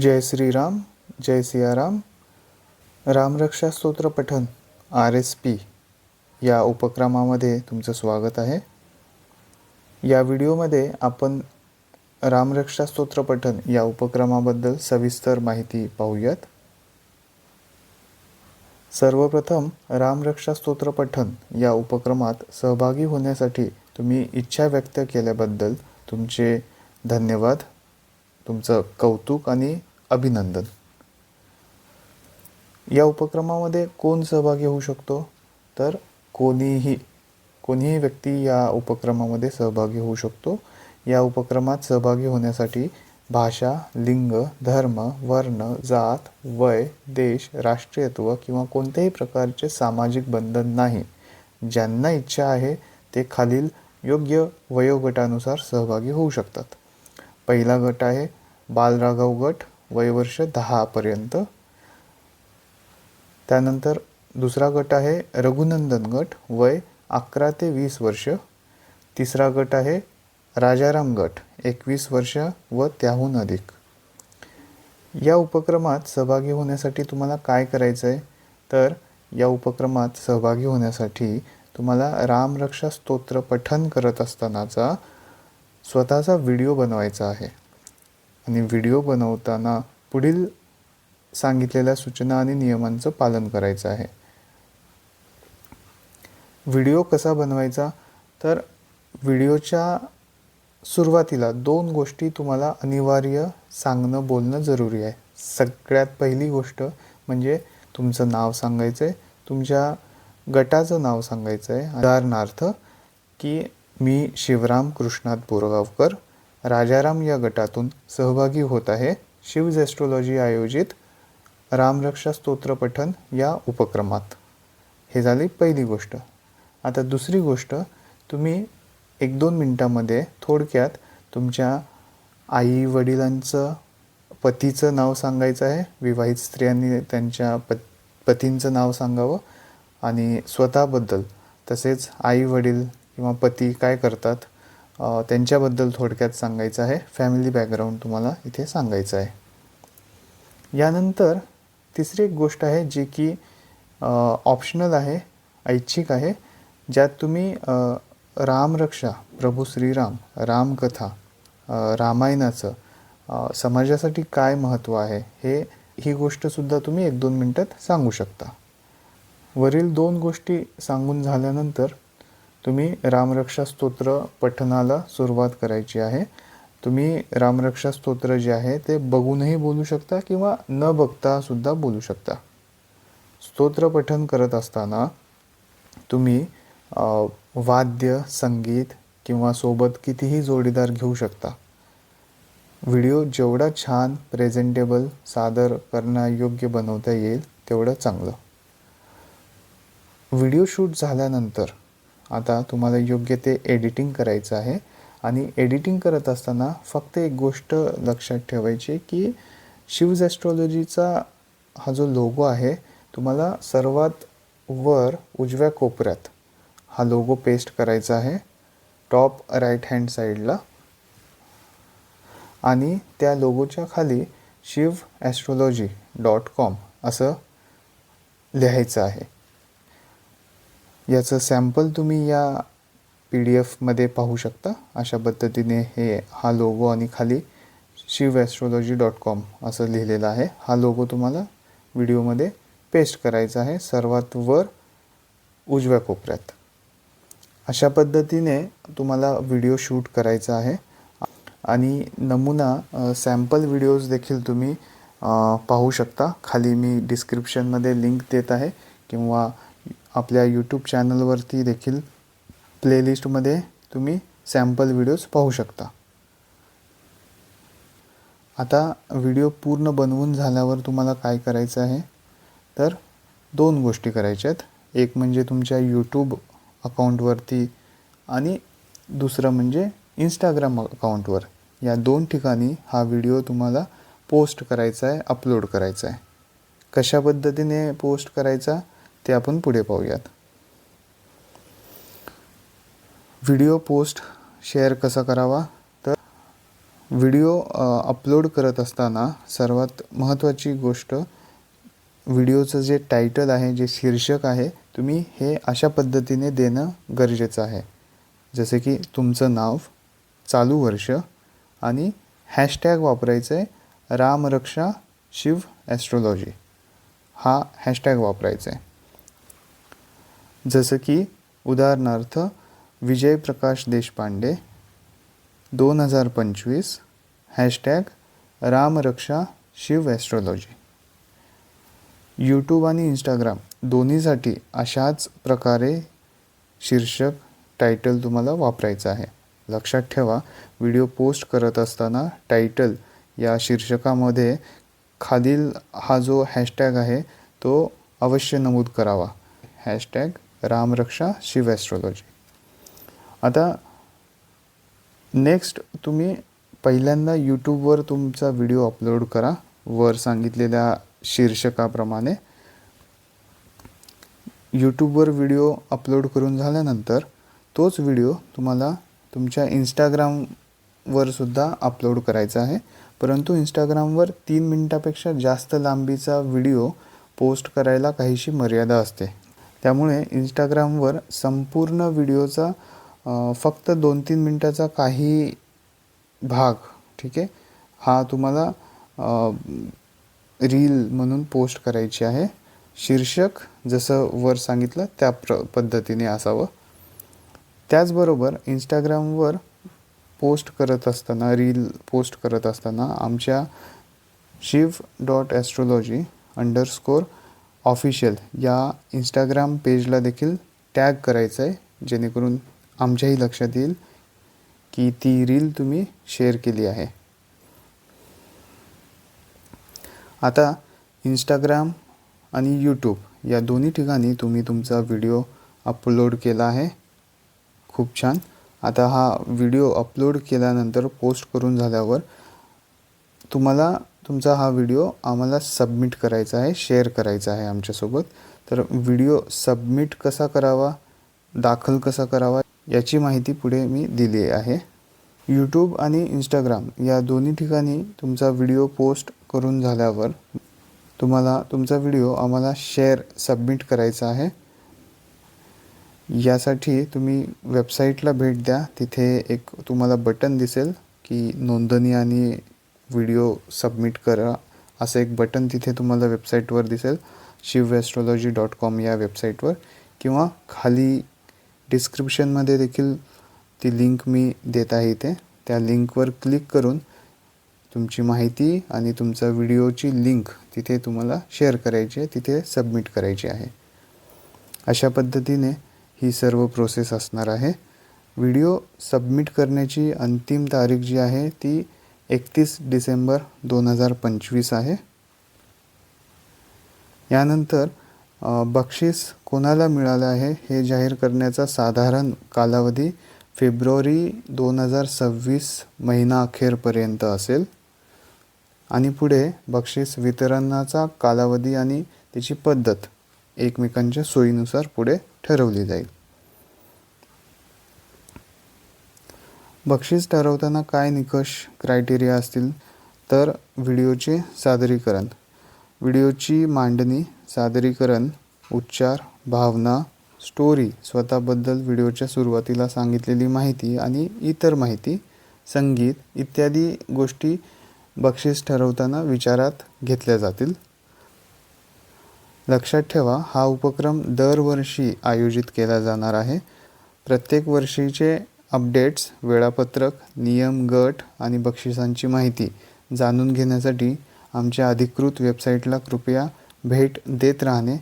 जय श्रीराम जय सियाराम. रामरक्षा स्तोत्र पठन R S P. या उपक्रमामध्ये तुमचं स्वागत आहे. या व्हिडिओमध्ये आपण रामरक्षा स्तोत्र पठन या उपक्रमाबद्दल सविस्तर माहिती पाहूयात. सर्वप्रथम रामरक्षा स्तोत्र पठन या उपक्रमात सहभागी होण्यासाठी तुम्ही इच्छा व्यक्त केल्याबद्दल तुमचे धन्यवाद. तुमचं कौतुक आणि अभिनंदन. या उपक्रमामध्ये कोण सहभागी होऊ शकतो? तर कोणीही कोणीही व्यक्ती या उपक्रमामध्ये सहभागी होऊ शकतो. या उपक्रमात सहभागी होण्यासाठी भाषा लिंग धर्म वर्ण जात वय देश राष्ट्रीयत्व किंवा कोणत्याही प्रकारचे सामाजिक बंधन नाही. ज्यांना इच्छा आहे ते खालील योग्य वयोगटानुसार सहभागी होऊ शकतात. पहिला गट आहे बालराघव गट वयवर्ष दहापर्यंत त्यानंतर दुसरा गट आहे रघुनंदन गट वय अकरा ते वीस वर्ष. तिसरा गट आहे राजाराम गट एकवीस वर्ष व त्याहून अधिक. या उपक्रमात सहभागी होण्यासाठी तुम्हाला काय करायचं आहे तर या उपक्रमात सहभागी होण्यासाठी तुम्हाला रामरक्षा स्तोत्र पठन करत असतानाचा स्वतःचा व्हिडिओ बनवायचा आहे. आणि व्हिडिओ बनवताना पुढील सांगितलेल्या सूचना आणि नियमांचं पालन करायचं आहे. व्हिडिओ कसा बनवायचा? तर व्हिडिओच्या सुरुवातीला दोन गोष्टी तुम्हाला अनिवार्य सांगणं बोलणं जरुरी आहे. सगळ्यात पहिली गोष्ट म्हणजे तुमचं नाव सांगायचं आहे तुमच्या गटाचं नाव सांगायचं आहे उदाहरणार्थ की मी शिवराम कृष्णात बोरगावकर राजाराम या गटातून सहभागी होत आहे. शिव ॲस्ट्रॉलॉजी आयोजित रामरक्षा स्तोत्रपठन या उपक्रमात. हे झाली पहिली गोष्ट. आता दुसरी गोष्ट तुम्ही एक दोन मिनटामध्ये थोडक्यात तुमच्या आई वडिलांचं पतीचं नाव सांगायचं आहे. विवाहित स्त्रियांनी त्यांच्या प पतींचं नाव सांगावं आणि स्वतःबद्दल तसेच आई वडील किंवा पती काय करतात त्यांच्याबद्दल थोडक्यात सांगायचं आहे. फॅमिली बॅकग्राऊंड तुम्हाला इथे सांगायचं आहे. यानंतर तिसरी एक गोष्ट आहे जी की ऑप्शनल आहे ऐच्छिक आहे ज्यात तुम्ही रामरक्षा प्रभू श्रीराम रामकथा रामायणाचं समाजासाठी काय महत्त्व आहे हे ही गोष्टसुद्धा तुम्ही एक दोन मिनटात सांगू शकता. वरील दोन गोष्टी सांगून झाल्यानंतर तुम्ही रामरक्षा स्तोत्र पठणाला सुरुवात करायची आहे. तुम्ही रामरक्षा स्तोत्र जे आहे ते बघूनही बोलू शकता किंवा न बघता सुद्धा बोलू शकता. स्तोत्र पठण करत असताना तुम्ही वाद्य संगीत किंवा सोबत कितीही जोडीदार घेऊ शकता. व्हिडिओ जेवढा छान प्रेझेंटेबल सादर करण्यायोग्य बनवता येईल तेवढं चांगलं. व्हिडिओ शूट झाल्यानंतर आता तुम्हाला योग्य ते एडिटिंग करायचं आहे. आणि एडिटिंग करत असताना फक्त एक गोष्ट लक्षात ठेवायची की शिवज ॲस्ट्रॉलॉजीचा हा जो लोगो आहे तुम्हाला सर्वात वर उजव्या कोपऱ्यात हा लोगो पेस्ट करायचा आहे. टॉप राईट हँड साईडला आणि त्या लोगोच्या खाली शिव ॲस्ट्रॉलॉजी डॉट कॉम असं लिहायचं आहे. याचं सॅम्पल तुम्ही या पी डी एफमध्ये पाहू शकता. अशा पद्धतीने हे हा लोगो आणि खाली शिव ॲस्ट्रॉलॉजी डॉट कॉम असं लिहिलेलं आहे. हा लोगो तुम्हाला व्हिडिओमध्ये पेस्ट करायचा आहे. सर्वात वर उजव्या कोपऱ्यात. अशा पद्धतीने तुम्हाला व्हिडिओ शूट करायचा आहे. आणि नमुना सॅम्पल व्हिडिओज देखील तुम्ही पाहू शकता. खाली मी डिस्क्रिप्शनमध्ये लिंक देत आहे. किंवा आपल्या यूट्यूब चॅनलवरती देखील प्लेलिस्टमध्ये तुम्ही सॅम्पल व्हिडिओज पाहू शकता. आता व्हिडिओ पूर्ण बनवून झाल्यावर तुम्हाला काय करायचं आहे? तर दोन गोष्टी करायच्या आहेत. एक म्हणजे तुमच्या यूट्यूब अकाउंटवरती आणि दुसरं म्हणजे इंस्टाग्राम अकाउंटवर या दोन ठिकाणी हा व्हिडिओ तुम्हाला पोस्ट करायचा आहे अपलोड करायचा आहे. कशा पद्धतीने पोस्ट करायचा? ते आपण पुढे पाहूयात. व्हिडिओ पोस्ट शेअर कसा करावा? तर व्हिडिओ अपलोड करत असताना सर्वात महत्त्वाची गोष्ट व्हिडिओचं जे टायटल आहे जे शीर्षक आहे तुम्ही हे अशा पद्धतीने देणं गरजेचं आहे. जसे की तुमचं नाव चालू वर्ष आणि हॅशटॅग वापरायचं आहे रामरक्षा शिव ॲस्ट्रोलॉजी. हा हॅशटॅग वापरायचा आहे जसं की उदाहरणार्थ विजय प्रकाश देशपांडे दोन हजार पंचवीस hashtag Ramraksha Shiv astrology YouTube आणि इंस्टाग्राम दोन्हीसाठी अशाच प्रकारे शीर्षक टायटल तुम्हाला वापरायचं आहे. लक्षात ठेवा व्हिडिओ पोस्ट करत असताना टायटल या शीर्षकामध्ये खालील हा जो हॅशटॅग आहे तो अवश्य नमूद करावा. हॅशटॅग रामरक्षा शिव ॲस्ट्रॉलॉजी आता नेक्स्ट तुम्ही पहिल्यांदा यूट्यूबवर तुमचा व्हिडिओ अपलोड करा. वर सांगितलेल्या शीर्षकाप्रमाणे. यूट्यूबवर व्हिडिओ अपलोड करून झाल्यानंतर तोच व्हिडिओ तुम्हाला तुमच्या इंस्टाग्रामवर सुद्धा अपलोड करायचा आहे. परंतु इंस्टाग्रामवर तीन मिनटापेक्षा जास्त लांबीचा व्हिडिओ पोस्ट करायला काहीशी मर्यादा असते. त्यामुळे इंस्टाग्रामवर संपूर्ण व्हिडिओचा फक्त दोन तीन मिनटाचा काही भाग ठीक आहे हा तुम्हाला रील म्हणून पोस्ट करायची आहे. शीर्षक जसं वर सांगितलं त्या प्र पद्धतीने असावं. त्याचबरोबर इंस्टाग्रामवर पोस्ट करत असताना रील पोस्ट करत असताना आमच्या Shiv dot astrology underscore official या इंस्टाग्राम पेजला देखील टॅग करायचं आहे जेणेकरून आमच्याही लक्षात येईल की ती रील तुम्ही शेअर केली आहे. आता इंस्टाग्राम आणि यूट्यूब या दोन्ही ठिकाणी तुम्ही तुमचा व्हिडिओ अपलोड केला आहे. खूप छान. आता हा व्हिडिओ अपलोड केल्यानंतर पोस्ट करून झाल्यावर तुम्हाला तुमचा हा व्हिडिओ आम्हाला सबमिट करायचा आहे शेअर करायचा आहे आमच्यासोबत. तर व्हिडिओ सबमिट कसा करावा दाखल कसा करावा याची माहिती पुढे मी दिली आहे. यूट्यूब आणि इंस्टाग्राम या दोन्ही ठिकाणी तुमचा व्हिडिओ पोस्ट करून झाल्यावर तुम्हाला तुमचा व्हिडिओ आम्हाला शेअर सबमिट करायचा आहे. यासाठी तुम्ही वेबसाईटला भेट द्या. तिथे एक तुम्हाला बटन दिसेल की नोंदणी आणि व्हिडिओ सबमिट करा. असं एक बटन तिथे तुम्हाला वेबसाईटवर दिसेल. शिव ॲस्ट्रॉलॉजी डॉट कॉम या वेबसाईटवर किंवा खाली डिस्क्रिप्शनमध्ये देखील ती लिंक मी देत आहे इथे. त्या लिंकवर क्लिक करून तुमची माहिती आणि तुमचा व्हिडिओची लिंक तिथे तुम्हाला शेअर करायची आहे. तिथे सबमिट करायची आहे. अशा पद्धतीने ही सर्व प्रोसेस असणार आहे. व्हिडिओ सबमिट करण्याची अंतिम तारीख जी आहे ती एकतीस डिसेंबर दोन हजार पंचवीस आहे. यानंतर बक्षीस कोणाला मिळालं आहे हे जाहीर करण्याचा साधारण कालावधी फेब्रुवारी दोन हजार सव्वीस महिना अखेरपर्यंत असेल. आणि पुढे बक्षीस वितरणाचा कालावधी आणि त्याची पद्धत एकमेकांच्या सोयीनुसार पुढे ठरवली जाईल. बक्षीस ठरवताना काय निकष क्रायटेरिया असतील तर व्हिडिओचे सादरीकरण. व्हिडिओची मांडणी सादरीकरण उच्चार भावना स्टोरी स्वतःबद्दल व्हिडिओच्या सुरुवातीला सांगितलेली माहिती आणि इतर माहिती संगीत इत्यादी गोष्टी बक्षीस ठरवताना विचारात घेतल्या जातील. लक्षात ठेवा हा उपक्रम दरवर्षी आयोजित केला जाणार आहे. प्रत्येक वर्षीचे अपडेट्स वेळापत्रक नियम गट आणि बक्षिसांची माहिती जाणून घेण्यासाठी आमच्या अधिकृत वेबसाईटला कृपया भेट देत राहणे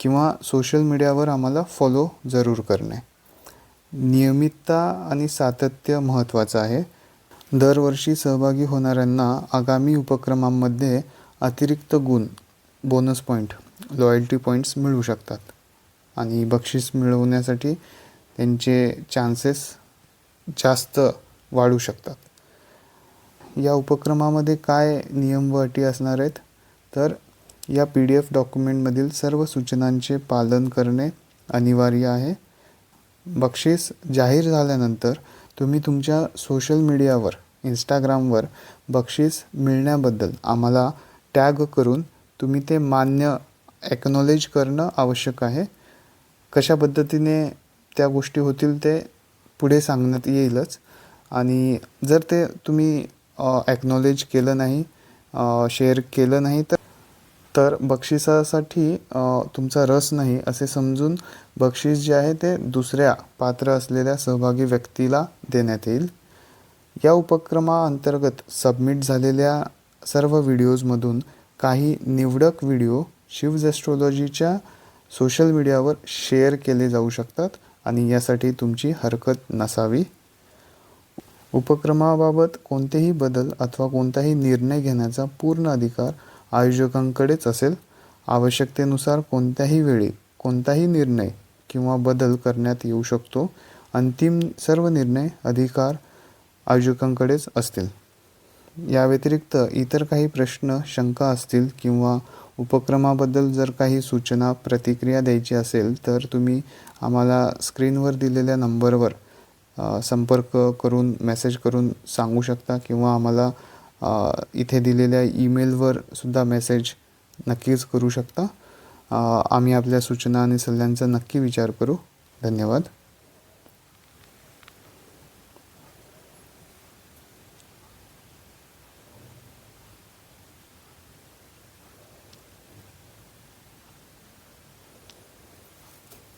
किंवा सोशल मीडियावर आम्हाला फॉलो जरूर करणे. नियमितता आणि सातत्य महत्त्वाचं आहे. दरवर्षी सहभागी होणाऱ्यांना आगामी उपक्रमांमध्ये अतिरिक्त गुण बोनस पॉईंट लॉयल्टी पॉईंट्स मिळू शकतात. आणि बक्षीस मिळवण्यासाठी त्यांचे चान्सेस जास्त वाढू शकतात. या उपक्रमामध्ये काय नियम व अटी असणार आहेत? तर या पी डी एफ डॉक्युमेंटमधील सर्व सूचनांचे पालन करणे अनिवार्य आहे. बक्षीस जाहीर झाल्यानंतर तुम्ही तुमच्या सोशल मीडियावर इंस्टाग्रामवर बक्षीस मिळण्याबद्दल आम्हाला टॅग करून तुम्ही ते मान्य ॲक्नॉलेज करणं आवश्यक आहे. कशा पद्धतीने त्या गोष्टी होतील ते पुढे सांगण्यात येईलच. आणि जर ते तुम्ही ॲक्नॉलेज केलं नाही शेअर केलं नाही तर तर बक्षिसासाठी तुमचा रस नाही असे समजून बक्षीस जे आहे ते दुसऱ्या पात्र असलेल्या सहभागी व्यक्तीला देण्यात येईल. या उपक्रमाअंतर्गत सबमिट झालेल्या सर्व व्हिडिओजमधून काही निवडक व्हिडिओ शिवज ॲस्ट्रॉलॉजीच्या सोशल मीडियावर शेअर केले जाऊ शकतात. आणि यासाठी तुमची हरकत नसावी. उपक्रमाबाबत कोणतेही बदल अथवा कोणताही निर्णय घेण्याचा पूर्ण अधिकार आयोजकांकडेच असेल. आवश्यकतेनुसार कोणत्याही वेळी कोणताही निर्णय किंवा बदल करण्यात येऊ शकतो. अंतिम सर्व निर्णय अधिकार आयोजकांकडेच असतील. या व्यतिरिक्त इतर काही प्रश्न शंका असतील किंवा उपक्रमाबद्दल जर काही सूचना प्रतिक्रिया द्यायची असेल तर तुम्ही आम्हाला स्क्रीनवर दिलेल्या नंबरवर संपर्क करून मेसेज करून सांगू शकता किंवा आम्हाला इथे दिलेल्या ईमेलवर सुद्धा मेसेज नक्कीच करू शकता. आम्ही आपल्या सूचना आणि सल्ल्यांचा नक्की विचार करू. धन्यवाद.